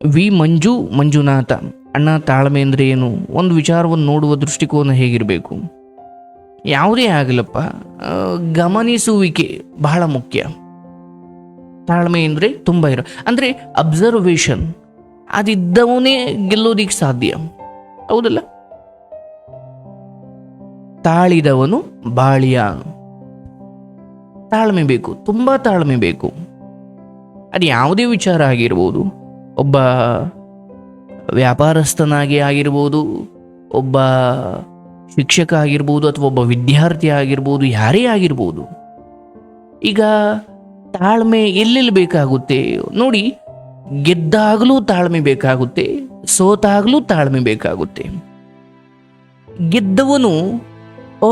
V ಮಂಜು ಮಂಜುನಾಥ. ಅಣ್ಣ ತಾಳ್ಮೆ ಅಂದರೆ ಏನು? ಒಂದು ವಿಚಾರವನ್ನು ನೋಡುವ ದೃಷ್ಟಿಕೋನ ಹೇಗಿರಬೇಕು? ಯಾವುದೇ ಆಗಲಪ್ಪ ಗಮನಿಸುವಿಕೆ ಬಹಳ ಮುಖ್ಯ. ತಾಳ್ಮೆ ಅಂದರೆ ತುಂಬ ಇರೋ, ಅಂದರೆ ಅಬ್ಸರ್ವೇಷನ್ ಅದಿದ್ದವನೇ ಗೆಲ್ಲೋದಿಕ್ಕೆ ಸಾಧ್ಯ. ಹೌದಲ್ಲ? ತಾಳಿದವನು ಬಾಳಿಯ. ತಾಳ್ಮೆ ಬೇಕು, ತುಂಬ ತಾಳ್ಮೆ ಬೇಕು. ಅದು ಯಾವುದೇ ವಿಚಾರ ಆಗಿರ್ಬೋದು ಒಬ್ಬ ವ್ಯಾಪಾರಸ್ಥನಾಗಿ ಆಗಿರ್ಬೋದು, ಒಬ್ಬ ಶಿಕ್ಷಕ ಆಗಿರ್ಬೋದು, ಅಥವಾ ಒಬ್ಬ ವಿದ್ಯಾರ್ಥಿ ಆಗಿರ್ಬೋದು, ಯಾರೇ ಆಗಿರ್ಬೋದು, ಈಗ ತಾಳ್ಮೆ ಎಲ್ಲೆಲ್ಲಿ ಬೇಕಾಗುತ್ತೆ? ನೋಡಿ, ಗೆದ್ದಾಗಲೂ ತಾಳ್ಮೆ ಬೇಕಾಗುತ್ತೆ, ಸೋತಾಗಲೂ ತಾಳ್ಮೆ ಬೇಕಾಗುತ್ತೆ. ಗೆದ್ದವನು, ಓ,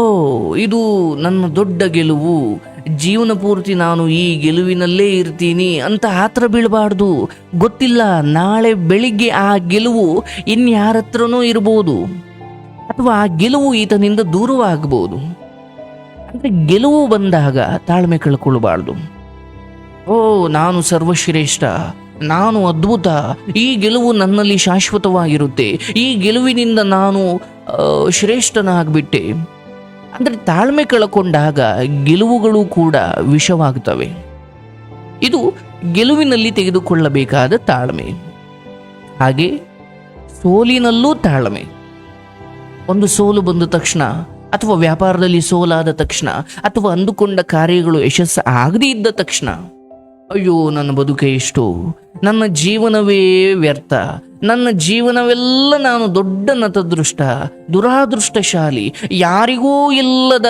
ಇದು ನನ್ನ ದೊಡ್ಡ ಗೆಲುವು ಜೀವನ ಪೂರ್ತಿ ನಾನು ಈ ಗೆಲುವಿನಲ್ಲೇ ಇರ್ತೀನಿ ಅಂತ ಆತ್ರ ಬೀಳಬಾರ್ದು. ಗೊತ್ತಿಲ್ಲ, ನಾಳೆ ಬೆಳಿಗ್ಗೆ ಆ ಗೆಲುವು ಇನ್ಯಾರ ಹತ್ರನೂ ಇರ್ಬೋದು. ಅಥವಾ ಆ ಗೆಲುವು ಈತನಿಂದ ದೂರವಾಗಬಹುದು. ಅಂದ್ರೆ ಗೆಲುವು ಬಂದಾಗ ತಾಳ್ಮೆ ಕಳ್ಕೊಳ್ಬಾರ್ದು. ಓ, ನಾನು ಸರ್ವಶ್ರೇಷ್ಠ, ನಾನು ಅದ್ಭುತ, ಈ ಗೆಲುವು ನನ್ನಲ್ಲಿ ಶಾಶ್ವತವಾಗಿರುತ್ತೆ, ಈ ಗೆಲುವಿನಿಂದ ನಾನು ಶ್ರೇಷ್ಠನಾಗ್ಬಿಟ್ಟೆ. ಅಂದ್ರೆ ತಾಳ್ಮೆ ಕಳಕೊಂಡಾಗ ಗೆಲುವುಗಳು ಕೂಡ ವಿಷವಾಗುತ್ತವೆ ಇದು ಗೆಲುವಿನಲ್ಲಿ ತೆಗೆದುಕೊಳ್ಳಬೇಕಾದ ತಾಳ್ಮೆ. ಹಾಗೆ ಸೋಲಿನಲ್ಲೂ ತಾಳ್ಮೆ. ಒಂದು ಸೋಲು ಬಂದ ತಕ್ಷಣ ಅಥವಾ ವ್ಯಾಪಾರದಲ್ಲಿ ಸೋಲಾದ ತಕ್ಷಣ ಅಥವಾ ಅಂದುಕೊಂಡ ಕಾರ್ಯಗಳು ಯಶಸ್ಸು ಆಗದೇ ಇದ್ದ ತಕ್ಷಣ ಅಯ್ಯೋ, ನನ್ನ ಬದುಕೆ ಇಷ್ಟು. ನನ್ನ ಜೀವನವೇ ವ್ಯರ್ಥ. ನನ್ನ ಜೀವನವೆಲ್ಲ ನಾನು ದೊಡ್ಡ ನತದೃಷ್ಟ, ದುರಾದೃಷ್ಟಶಾಲಿ, ಯಾರಿಗೂ ಇಲ್ಲದ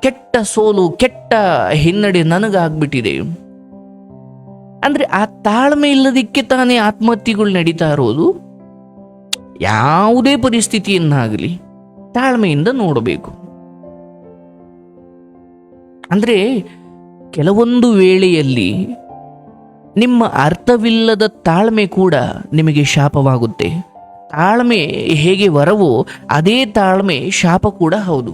ಕೆಟ್ಟ ಸೋಲು, ಕೆಟ್ಟ ಹಿನ್ನಡೆ ನನಗಾಗ್ಬಿಟ್ಟಿದೆ. ಅಂದ್ರೆ ಆ ತಾಳ್ಮೆ ಇಲ್ಲದಿಕ್ಕೆ ತಾನೇ ಆತ್ಮಹತ್ಯೆಗಳು ನಡೀತಾ ಇರೋದು? ಯಾವುದೇ ಪರಿಸ್ಥಿತಿಯನ್ನಾಗಲಿ ತಾಳ್ಮೆಯಿಂದ ನೋಡಬೇಕು. ಅಂದ್ರೆ ಕೆಲವೊಂದು ವೇಳೆಯಲ್ಲಿ ನಿಮ್ಮ ಅರ್ಥವಿಲ್ಲದ ತಾಳ್ಮೆ ಕೂಡ ನಿಮಗೆ ಶಾಪವಾಗುತ್ತೆ. ತಾಳ್ಮೆ ಹೇಗೆ ವರವೋ ಅದೇ ತಾಳ್ಮೆ ಶಾಪ ಕೂಡ ಹೌದು.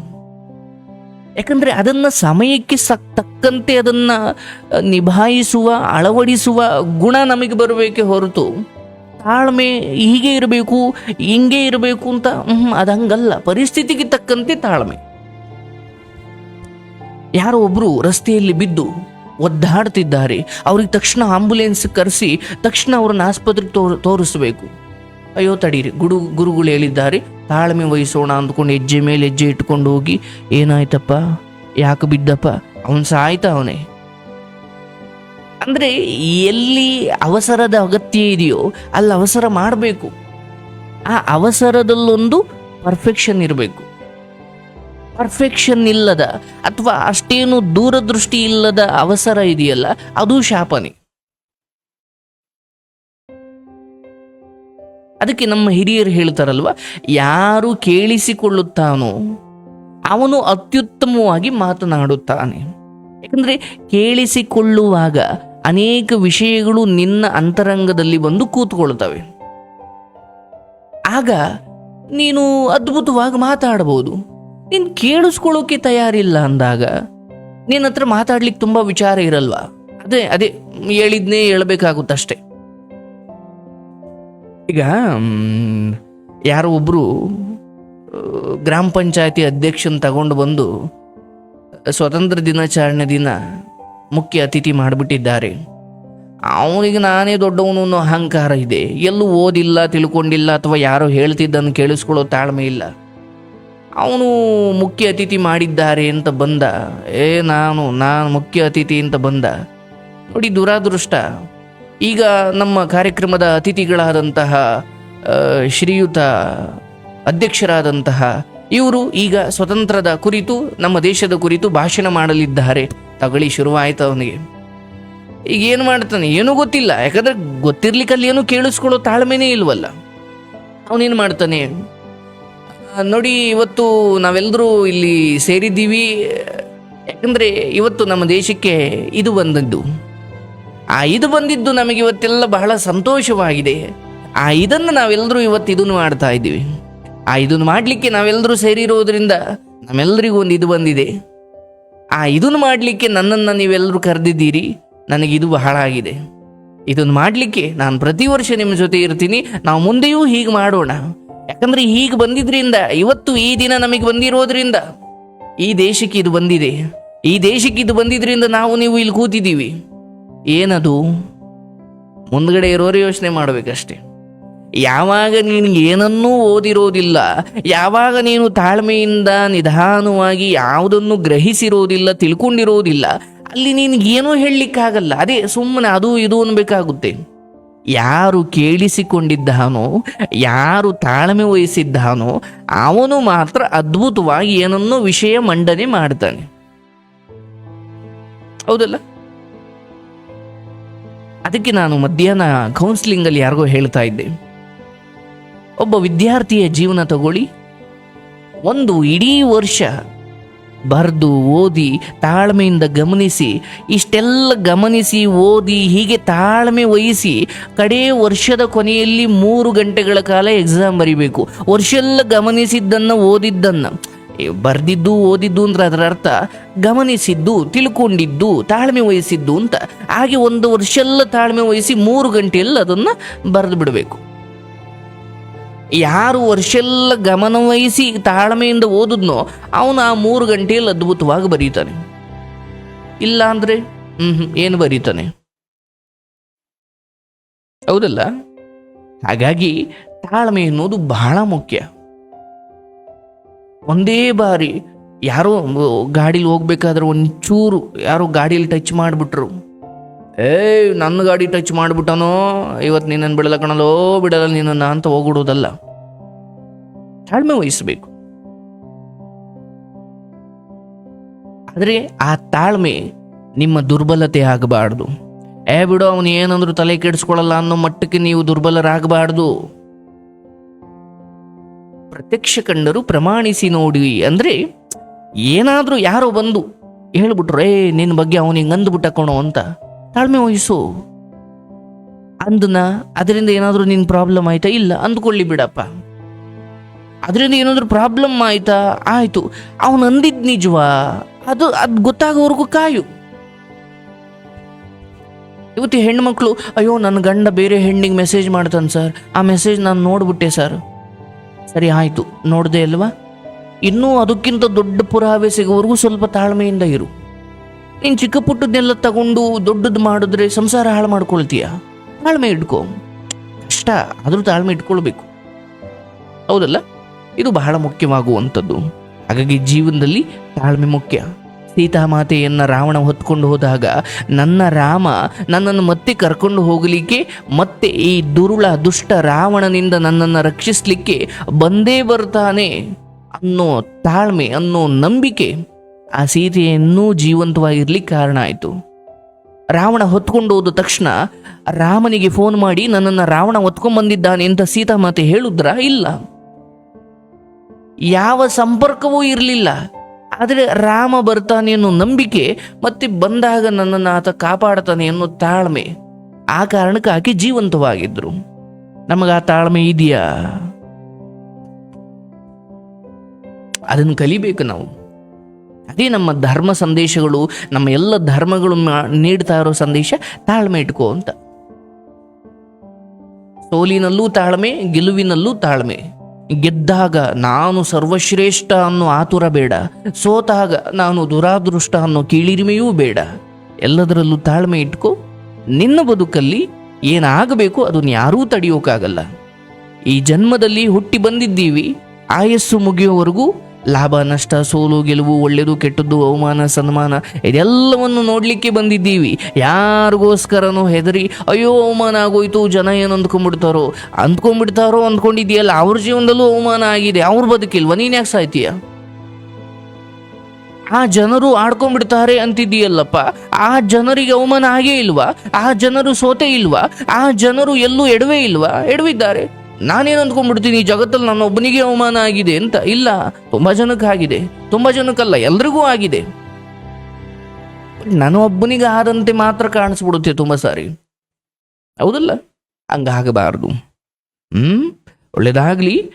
ಯಾಕಂದರೆ ಅದನ್ನು ಸಮಯಕ್ಕೆ ಸಕ್ ತಕ್ಕಂತೆ ಅದನ್ನು ನಿಭಾಯಿಸುವ, ಅಳವಡಿಸುವ ಗುಣ ನಮಗೆ ಬರಬೇಕೆ ಹೊರತು ತಾಳ್ಮೆ ಹೀಗೆ ಇರಬೇಕು, ಹಿಂಗೆ ಇರಬೇಕು ಅಂತ ಅದು ಹಂಗಲ್ಲ ಪರಿಸ್ಥಿತಿಗೆ ತಕ್ಕಂತೆ ತಾಳ್ಮೆ. ಯಾರೋ ಒಬ್ಬರು ರಸ್ತೆಯಲ್ಲಿ ಬಿದ್ದು ಒದ್ದಾಡ್ತಿದ್ದಾರೆ. ಅವ್ರಿಗೆ ತಕ್ಷಣ ಆಂಬುಲೆನ್ಸ್ ಕರೆಸಿ ತಕ್ಷಣ ಅವ್ರನ್ನ ಆಸ್ಪತ್ರೆಗೆ ತೋರ್ ತೋರಿಸ್ಬೇಕು. ಅಯ್ಯೋ, ತಡೀರಿ. ಗುಡು, ಗುರುಗಳು ಹೇಳಿದ್ದಾರೆ. ತಾಳ್ಮೆ ವಹಿಸೋಣ ಅಂದ್ಕೊಂಡು ಹೆಜ್ಜೆ ಮೇಲೆ ಹೆಜ್ಜೆ ಇಟ್ಕೊಂಡು ಹೋಗಿ, ಏನಾಯ್ತಪ್ಪ? ಯಾಕೆ ಬಿದ್ದಪ್ಪ? ಅವನು ಸಾಯ್ತ ಅವನೇ? ಅಂದ್ರೆ ಎಲ್ಲಿ ಅವಸರದ ಅಗತ್ಯ ಇದೆಯೋ ಅಲ್ಲಿ ಅವಸರ ಮಾಡಬೇಕು. ಆ ಅವಸರದಲ್ಲೊಂದು ಪರ್ಫೆಕ್ಷನ್ ಇರಬೇಕು. ಪರ್ಫೆಕ್ಷನ್ ಇಲ್ಲದ ಅಥವಾ ಅಷ್ಟೇನು ದೂರದೃಷ್ಟಿ ಇಲ್ಲದ ಅವಸರ ಇದೆಯಲ್ಲ, ಅದು ಶಾಪನೆ. ಅದಕ್ಕೆ ನಮ್ಮ ಹಿರಿಯರು ಹೇಳ್ತಾರಲ್ವ, ಯಾರು ಕೇಳಿಸಿಕೊಳ್ಳುತ್ತಾನೋ ಅವನು ಅತ್ಯುತ್ತಮವಾಗಿ ಮಾತನಾಡುತ್ತಾನೆ. ಯಾಕಂದ್ರೆ ಕೇಳಿಸಿಕೊಳ್ಳುವಾಗ ಅನೇಕ ವಿಷಯಗಳು ನಿನ್ನ ಅಂತರಂಗದಲ್ಲಿ ಬಂದು ಕೂತ್ಕೊಳ್ತವೆ. ಆಗ ನೀನು ಅದ್ಭುತವಾಗಿ ಮಾತಾಡಬಹುದು ನೀನು ಕೇಳಿಸ್ಕೊಳ್ಳೋಕೆ ತಯಾರಿಲ್ಲ ಅಂದಾಗ ನಿನ್ನ ಹತ್ರ ಮಾತಾಡ್ಲಿಕ್ಕೆ ತುಂಬ ವಿಚಾರ ಇರಲ್ವಾ? ಅದೇ ಅದೇ, ಹೇಳಿದ್ನೇ ಹೇಳ್ಬೇಕಾಗುತ್ತಷ್ಟೇ. ಈಗ ಯಾರೋ ಒಬ್ಬರು ಗ್ರಾಮ ಪಂಚಾಯತಿ ಅಧ್ಯಕ್ಷನ ತಗೊಂಡು ಬಂದು ಸ್ವತಂತ್ರ ದಿನಾಚರಣೆ ದಿನ ಮುಖ್ಯ ಅತಿಥಿ ಮಾಡಿಬಿಟ್ಟಿದ್ದಾರೆ. ಅವನಿಗೆ ನಾನೇ ದೊಡ್ಡವನು ಅನ್ನೋ ಅಹಂಕಾರ ಇದೆ. ಎಲ್ಲೂ ಓದಿಲ್ಲ, ತಿಳ್ಕೊಂಡಿಲ್ಲ ಅಥವಾ ಯಾರೋ ಹೇಳ್ತಿದ್ದನ್ನು ಕೇಳಿಸ್ಕೊಳ್ಳೋ ತಾಳ್ಮೆ ಇಲ್ಲ. ಅವನು ಮುಖ್ಯ ಅತಿಥಿ ಮಾಡಿದ್ದಾರೆ ಅಂತ ಬಂದ. ಏ, ನಾನು ನಾನು ಮುಖ್ಯ ಅತಿಥಿ ಅಂತ ಬಂದ. ನೋಡಿ, ದುರಾದೃಷ್ಟ. ಈಗ ನಮ್ಮ ಕಾರ್ಯಕ್ರಮದ ಅತಿಥಿಗಳಾದಂತಹ ಶ್ರೀಯುತ ಅಧ್ಯಕ್ಷರಾದಂತಹ, ಇವರು ಈಗ ಸ್ವತಂತ್ರದ ಕುರಿತು, ನಮ್ಮ ದೇಶದ ಕುರಿತು ಭಾಷಣ ಮಾಡಲಿದ್ದಾರೆ. ತಗೊಳ್ಳಿ, ಶುರುವಾಯಿತು ಅವನಿಗೆ. ಈಗ ಏನು ಮಾಡ್ತಾನೆ? ಏನೂ ಗೊತ್ತಿಲ್ಲ. ಯಾಕಂದ್ರೆ ಗೊತ್ತಿರ್ಲಿಕ್ಕಲ್ಲಿ ಏನು ಕೇಳಿಸ್ಕೊಳ್ಳೋ ತಾಳ್ಮೆನೇ ಇಲ್ವಲ್ಲ. ಅವನೇನು ಮಾಡ್ತಾನೆ? ನೋಡಿ, ಇವತ್ತು ನಾವೆಲ್ಲರೂ ಇಲ್ಲಿ ಸೇರಿದ್ದೀವಿ. ಯಾಕಂದರೆ ಇವತ್ತು ನಮ್ಮ ದೇಶಕ್ಕೆ ಇದು ಬಂದದ್ದು. ಆ ಇದು ಬಂದಿದ್ದು ನಮಗೆ ಇವತ್ತೆಲ್ಲ ಬಹಳ ಸಂತೋಷವಾಗಿದೆ. ಆ ಇದನ್ನು ನಾವೆಲ್ಲರೂ ಇವತ್ತು ಇದನ್ನು ಮಾಡ್ತಾ ಇದ್ದೀವಿ. ಆ ಇದನ್ನು ಮಾಡಲಿಕ್ಕೆ ನಾವೆಲ್ಲರೂ ಸೇರಿರೋದ್ರಿಂದ ನಮ್ಮೆಲ್ಲರಿಗೂ ಒಂದು ಇದು ಬಂದಿದೆ. ಆ ಇದನ್ನು ಮಾಡಲಿಕ್ಕೆ ನನ್ನನ್ನು ನೀವೆಲ್ಲರೂ ಕರೆದಿದ್ದೀರಿ. ನನಗೆ ಇದು ಬಹಳ ಆಗಿದೆ. ಇದನ್ನು ಮಾಡಲಿಕ್ಕೆ ನಾನು ಪ್ರತಿ ವರ್ಷ ನಿಮ್ಮ ಜೊತೆ ಇರ್ತೀನಿ. ನಾವು ಮುಂದೆಯೂ ಹೀಗೆ ಮಾಡೋಣ. ಯಾಕಂದ್ರೆ ಈಗ ಬಂದಿದ್ರಿಂದ, ಇವತ್ತು ಈ ದಿನ ನಮಗೆ ಬಂದಿರೋದ್ರಿಂದ, ಈ ದೇಶಕ್ಕೆ ಇದು ಬಂದಿದೆ. ಈ ದೇಶಕ್ಕೆ ಇದು ಬಂದಿದ್ರಿಂದ ನಾವು ನೀವು ಇಲ್ಲಿ ಕೂತಿದ್ದೀವಿ. ಏನದು? ಮುಂದ್ಗಡೆ ಇರೋರು ಯೋಚನೆ ಮಾಡಬೇಕಷ್ಟೆ. ಯಾವಾಗ ನೀನು ಏನನ್ನೂ ಓದಿರೋದಿಲ್ಲ, ಯಾವಾಗ ನೀನು ತಾಳ್ಮೆಯಿಂದ ನಿಧಾನವಾಗಿ ಯಾವುದನ್ನು ಗ್ರಹಿಸಿರೋದಿಲ್ಲ, ತಿಳ್ಕೊಂಡಿರೋದಿಲ್ಲ, ಅಲ್ಲಿ ನೀನು ಏನೂ ಹೇಳಲಿಕ್ಕಾಗಲ್ಲ. ಅದೇ ಸುಮ್ಮನೆ ಅದು ಇದು ಅನ್ಬೇಕಾಗುತ್ತೆ. ಯಾರು ಕೇಳಿಸಿಕೊಂಡಿದ್ದಾನೋ, ಯಾರು ತಾಳ್ಮೆ ವಹಿಸಿದ್ದಾನೋ, ಅವನು ಮಾತ್ರ ಅದ್ಭುತವಾಗಿ ಏನನ್ನೋ ವಿಷಯ ಮಂಡನೆ ಮಾಡ್ತಾನೆ. ಹೌದಲ್ಲ? ಅದಕ್ಕೆ ನಾನು ಮಧ್ಯಾಹ್ನ ಕೌನ್ಸಿಲಿಂಗಲ್ಲಿ ಯಾರಿಗೋ ಹೇಳ್ತಾ ಇದ್ದೆ. ಒಬ್ಬ ವಿದ್ಯಾರ್ಥಿಯ ಜೀವನ ತಗೊಳ್ಳಿ. ಒಂದು ಇಡೀ ವರ್ಷ ಬರೆದು ಓದಿ ತಾಳ್ಮೆಯಿಂದ ಗಮನಿಸಿ, ಇಷ್ಟೆಲ್ಲ ಗಮನಿಸಿ, ಓದಿ, ಹೀಗೆ ತಾಳ್ಮೆ ವಹಿಸಿ ಕಡೇ ವರ್ಷದ ಕೊನೆಯಲ್ಲಿ ಮೂರು ಗಂಟೆಗಳ ಕಾಲ ಎಕ್ಸಾಮ್ ಬರಿಬೇಕು. ವರ್ಷೆಲ್ಲ ಗಮನಿಸಿದ್ದನ್ನು, ಓದಿದ್ದನ್ನು. ಬರೆದಿದ್ದು, ಓದಿದ್ದು ಅಂದ್ರೆ ಅದರ ಅರ್ಥ ಗಮನಿಸಿದ್ದು, ತಿಳ್ಕೊಂಡಿದ್ದು, ತಾಳ್ಮೆ ವಹಿಸಿದ್ದು ಅಂತ. ಹಾಗೆ ಒಂದು ವರ್ಷ ಎಲ್ಲ ತಾಳ್ಮೆ ವಹಿಸಿ ಮೂರು ಗಂಟೆಯಲ್ಲಿ ಅದನ್ನು ಬರೆದು ಬಿಡಬೇಕು. ಯಾರು ವರ್ಷೆಲ್ಲ ಗಮನವಹಿಸಿ ತಾಳ್ಮೆಯಿಂದ ಓದಿದ್ನೋ ಅವನು ಆ ಮೂರು ಗಂಟೆಯಲ್ಲಿ ಅದ್ಭುತವಾಗಿ ಬರೀತಾನೆ. ಇಲ್ಲ ಅಂದ್ರೆ ಹ್ಮ್ ಹ್ಮ್, ಏನು ಬರೀತಾನೆ? ಹೌದಲ್ಲ? ಹಾಗಾಗಿ ತಾಳ್ಮೆ ಅನ್ನೋದು ಬಹಳ ಮುಖ್ಯ. ಒಂದೇ ಬಾರಿ ಯಾರೋ ಗಾಡೀಲಿ ಹೋಗ್ಬೇಕಾದ್ರೆ ಒಂಚೂರು ಯಾರೋ ಗಾಡೀಲಿ ಟಚ್ ಮಾಡಿಬಿಟ್ರು. ಏಯ್, ನನ್ನ ಗಾಡಿ ಟಚ್ ಮಾಡಿಬಿಟ್ಟನೋ? ಇವತ್ತು ನಿನ್ನನ್ನು ಬಿಡಲ್ಲ ಕಣಲೋ ಬಿಡಲ್ಲ ನಿನ್ನನ್ನು ಅಂತ ಹೋಗ್ಬಿಡೋದಲ್ಲ. ತಾಳ್ಮೆ ವಹಿಸಬೇಕು. ಆದರೆ ಆ ತಾಳ್ಮೆ ನಿಮ್ಮ ದುರ್ಬಲತೆ ಆಗಬಾರ್ದು. ಏ ಬಿಡು, ಅವನು ಏನಂದ್ರು ತಲೆ ಕೆಡಿಸ್ಕೊಳ್ಳಲ್ಲ ಅನ್ನೋ ಮಟ್ಟಕ್ಕೆ ನೀವು ದುರ್ಬಲರಾಗಬಾರ್ದು. ಪ್ರತ್ಯಕ್ಷ ಕಂಡರು ಪ್ರಮಾಣಿಸಿ ನೋಡಿ ಅಂದರೆ ಏನಾದರೂ ಯಾರೋ ಬಂದು ಹೇಳ್ಬಿಟ್ರು, ಏ ನಿನ್ನ ಬಗ್ಗೆ ಅವನಿಗೆ ಅಂದ್ಬಿಟ್ಟ ಕಣೋ ಅಂತ. ತಾಳ್ಮೆ ವಹಿಸು. ಅಂದನ, ಅದರಿಂದ ಏನಾದರೂ ನಿನ್ನ ಪ್ರಾಬ್ಲಮ್ ಆಯ್ತಾ? ಇಲ್ಲ, ಅಂದ್ಕೊಳ್ಳಿ ಬಿಡಪ್ಪ. ಅದರಿಂದ ಏನಾದರೂ ಪ್ರಾಬ್ಲಮ್ ಆಯ್ತಾ? ಆಯಿತು. ಅವನು ಅಂದಿದ್ ನಿಜವಾ? ಅದು ಅದು ಗೊತ್ತಾಗೋವರೆಗೂ ಕಾಯು. ಇವತ್ತು ಹೆಣ್ಮಕ್ಳು, ಅಯ್ಯೋ ನನ್ನ ಗಂಡ ಬೇರೆ ಹೆಣ್ಣಿಗೆ ಮೆಸೇಜ್ ಮಾಡ್ತಾನೆ ಸರ್. ಆ ಮೆಸೇಜ್ ನಾನು ನೋಡ್ಬಿಟ್ಟೆ ಸರ್. ಸರಿ, ಆಯಿತು. ನೋಡಿದೆ ಅಲ್ವಾ? ಇನ್ನೂ ಅದಕ್ಕಿಂತ ದೊಡ್ಡ ಪುರಾವೆ ಸಿಗೋವರೆಗೂ ಸ್ವಲ್ಪ ತಾಳ್ಮೆಯಿಂದ ಇರು. ನೀನು ಚಿಕ್ಕ ಪುಟ್ಟದನ್ನೆಲ್ಲ ತಗೊಂಡು ದೊಡ್ಡದು ಮಾಡಿದ್ರೆ ಸಂಸಾರ ಹಾಳು ಮಾಡ್ಕೊಳ್ತೀಯ? ತಾಳ್ಮೆ ಇಟ್ಕೋ. ಕಷ್ಟ ಆದರೂ ತಾಳ್ಮೆ ಇಟ್ಕೊಳ್ಬೇಕು. ಹೌದಲ್ಲ? ಇದು ಬಹಳ ಮುಖ್ಯವಾಗುವಂಥದ್ದು. ಹಾಗಾಗಿ ಜೀವನದಲ್ಲಿ ತಾಳ್ಮೆ ಮುಖ್ಯ. ಸೀತಾಮಾತೆಯನ್ನ ರಾವಣ ಹೊತ್ಕೊಂಡು ಹೋದಾಗ ನನ್ನ ರಾಮ ನನ್ನನ್ನು ಮತ್ತೆ ಕರ್ಕೊಂಡು ಹೋಗಲಿಕ್ಕೆ, ಮತ್ತೆ ಈ ದುರುಳ, ದುಷ್ಟ ರಾವಣನಿಂದ ನನ್ನನ್ನು ರಕ್ಷಿಸಲಿಕ್ಕೆ ಬಂದೇ ಬರ್ತಾನೆ ಅನ್ನೋ ತಾಳ್ಮೆ ಅನ್ನೋ ನಂಬಿಕೆ. ಆ ಸೀತೆಯನ್ನೂ ಜೀವಂತವಾಗಿರ್ಲಿಕ್ಕೆ ಕಾರಣ ಆಯಿತು. ರಾವಣ ಹೊತ್ಕೊಂಡು ಹೋದ ತಕ್ಷಣ ರಾಮನಿಗೆ ಫೋನ್ ಮಾಡಿ, ನನ್ನನ್ನು ರಾವಣ ಹೊತ್ಕೊಂಡ್ ಬಂದಿದ್ದಾನೆ ಅಂತ ಸೀತಾಮಾತೆ ಹೇಳಿದ್ರ? ಇಲ್ಲ. ಯಾವ ಸಂಪರ್ಕವೂ ಇರಲಿಲ್ಲ. ಆದರೆ ರಾಮ ಬರ್ತಾನೆ ಅನ್ನೋ ನಂಬಿಕೆ ಮತ್ತೆ ಬಂದಾಗ ನನ್ನನ್ನು ಆತ ಕಾಪಾಡ್ತಾನೆ ಅನ್ನೋ ತಾಳ್ಮೆ ಆ ಕಾರಣಕ್ಕೆ ಆಕೆ ಜೀವಂತವಾಗಿದ್ರು. ನಮಗೆ ಆ ತಾಳ್ಮೆ ಇದೆಯಾ? ಅದನ್ನು ಕಲಿಬೇಕು ನಾವು. ಅದೇ ನಮ್ಮ ಧರ್ಮ ಸಂದೇಶಗಳು, ನಮ್ಮ ಎಲ್ಲ ಧರ್ಮಗಳು ನೀಡ್ತಾ ಇರೋ ಸಂದೇಶ ತಾಳ್ಮೆ ಇಟ್ಕೋ ಅಂತ. ಸೋಲಿನಲ್ಲೂ ತಾಳ್ಮೆ, ಗೆಲುವಿನಲ್ಲೂ ತಾಳ್ಮೆ. ಗೆದ್ದಾಗ ನಾನು ಸರ್ವಶ್ರೇಷ್ಠ ಅನ್ನೋ ಆತುರ ಬೇಡ. ಸೋತಾಗ ನಾನು ದುರಾದೃಷ್ಟ ಅನ್ನೋ ಕೀಳಿರಿಮೆಯೂ ಬೇಡ. ಎಲ್ಲದರಲ್ಲೂ ತಾಳ್ಮೆ ಇಟ್ಕೋ. ನಿನ್ನ ಬದುಕಲ್ಲಿ ಏನಾಗಬೇಕು ಅದನ್ನ ಯಾರೂ ತಡೆಯೋಕ್ಕಾಗಲ್ಲ ಈ ಜನ್ಮದಲ್ಲಿ ಹುಟ್ಟಿ ಬಂದಿದ್ದೀವಿ. ಆಯಸ್ಸು ಮುಗಿಯೋವರೆಗೂ ಲಾಭ, ನಷ್ಟ, ಸೋಲು, ಗೆಲುವು ಒಳ್ಳೆಯದು ಕೆಟ್ಟದ್ದು, ಅವಮಾನ, ಸನ್ಮಾನ ಇದೆಲ್ಲವನ್ನು ನೋಡಲಿಕ್ಕೆ ಬಂದಿದ್ದೀವಿ. ಯಾರಿಗೋಸ್ಕರನೂ ಹೆದರಿ, ಅಯ್ಯೋ, ಅವಮಾನ ಆಗೋಯ್ತು, ಜನ ಏನು ಅಂದ್ಕೊಂಡ್ಬಿಡ್ತಾರೋ? ಅಂದ್ಕೊಂಡ್ಬಿಡ್ತಾರೋ ಅಂದ್ಕೊಂಡಿದ್ದೀಯಲ್ಲ, ಅವ್ರ ಜೀವನದಲ್ಲೂ ಅವಮಾನ ಆಗಿದೆ, ಅವ್ರ ಬದುಕಿಲ್ವ? ನೀನು ಯಾಕೆ ಸಾಯ್ತೀಯ? ಆ ಜನರು ಆಡ್ಕೊಂಡ್ಬಿಡ್ತಾರೆ ಅಂತಿದ್ದೀಯಲ್ಲಪ್ಪ. ಆ ಜನರಿಗೆ ಅವಮಾನ ಆಗೇ ಇಲ್ವಾ? ಆ ಜನರು ಸೋತೆ ಇಲ್ವಾ? ಆ ಜನರು ಎಲ್ಲೂ ಎಡವೇ ಇಲ್ವಾ? ಎಡವಿದ್ದಾರೆ. ನಾನೇನು ಅಂದ್ಕೊಂಡ್ಬಿಡ್ತೀನಿ, ಈ ಜಗತ್ತಲ್ಲಿ ನನ್ನ ಒಬ್ಬನಿಗೆ ಅವಮಾನ ಆಗಿದೆ ಅಂತ? ಇಲ್ಲ, ತುಂಬಾ ಜನಕ್ಕೆ ಆಗಿದೆ, ತುಂಬಾ ಜನಕ್ಕಲ್ಲ, ಎಲ್ರಿಗೂ ಆಗಿದೆ. ನಾನು ಒಬ್ಬನಿಗೆ ಆದಂತೆ ಮಾತ್ರ ಕಾಣಿಸ್ಬಿಡುತ್ತೆ ತುಂಬ ಸಾರಿ. ಹೌದಲ್ಲ? ಹಂಗಾಗಬಾರ್ದು. ಹ್ಮ್? ಒಳ್ಳೇದಾಗ್ಲಿ.